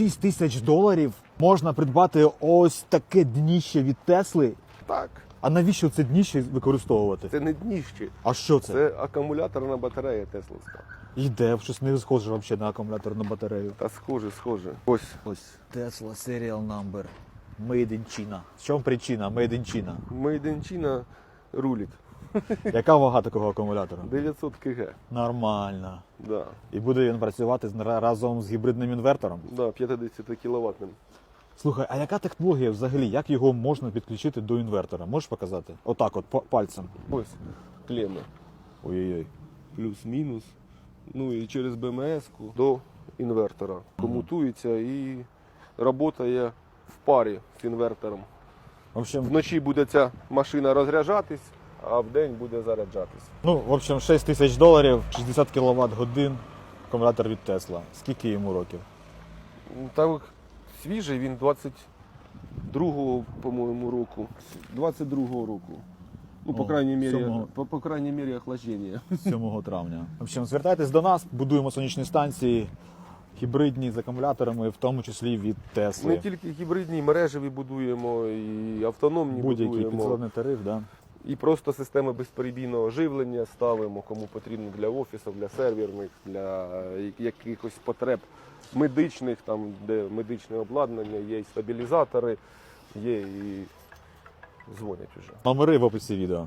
6 тисяч доларів можна придбати ось таке дніще від Тесли. Так, А навіщо це дніще використовувати? це не дніще, А що це? це акумуляторна батарея Тесловська. Йде, щось не схоже взагалі на акумуляторну батарею. Та схоже, схоже. Ось Ось Tesla Serial Number. Made in China. В чому причина? Made in China. Мейденчина рулить. Яка вага такого акумулятора? 900 кг. Нормально. Да, І буде він працювати з- разом з гібридним інвертором. да, 50 кіловатним. Слухай, а яка технологія взагалі? Як його можна підключити до інвертора? Можеш показати? Отак, от па- пальцем. Ось клеми. Ой-ой-ой. Плюс-мінус. Ну і через БМС-ку до інвертора. Комутується і працює в парі з інвертором. В общем, Вночі буде ця машина розряджатись, а вдень буде заряджатись. ну, в общем, 6 тисяч доларів, 60 кВт годин, акумулятор від Tesla. Скільки йому років? Так свіжий він 22-го, по-моєму, року. 22-го року. Ну, по О, крайній мірі, сьомого. по, по крайній мірі охлаждення. 7 травня. В общем, звертайтесь до нас, будуємо сонячні станції, гібридні з акумуляторами, в тому числі від Не тільки гібридні мережеві будуємо, і автономні Будь-який будуємо, підземний тариф, да? І просто системи безперебійного живлення ставимо, кому потрібно для офісу, для серверних, для е, якихось потреб медичних, там, де медичне обладнання, є і стабілізатори, є і дзвонять уже. Номери в описі відео.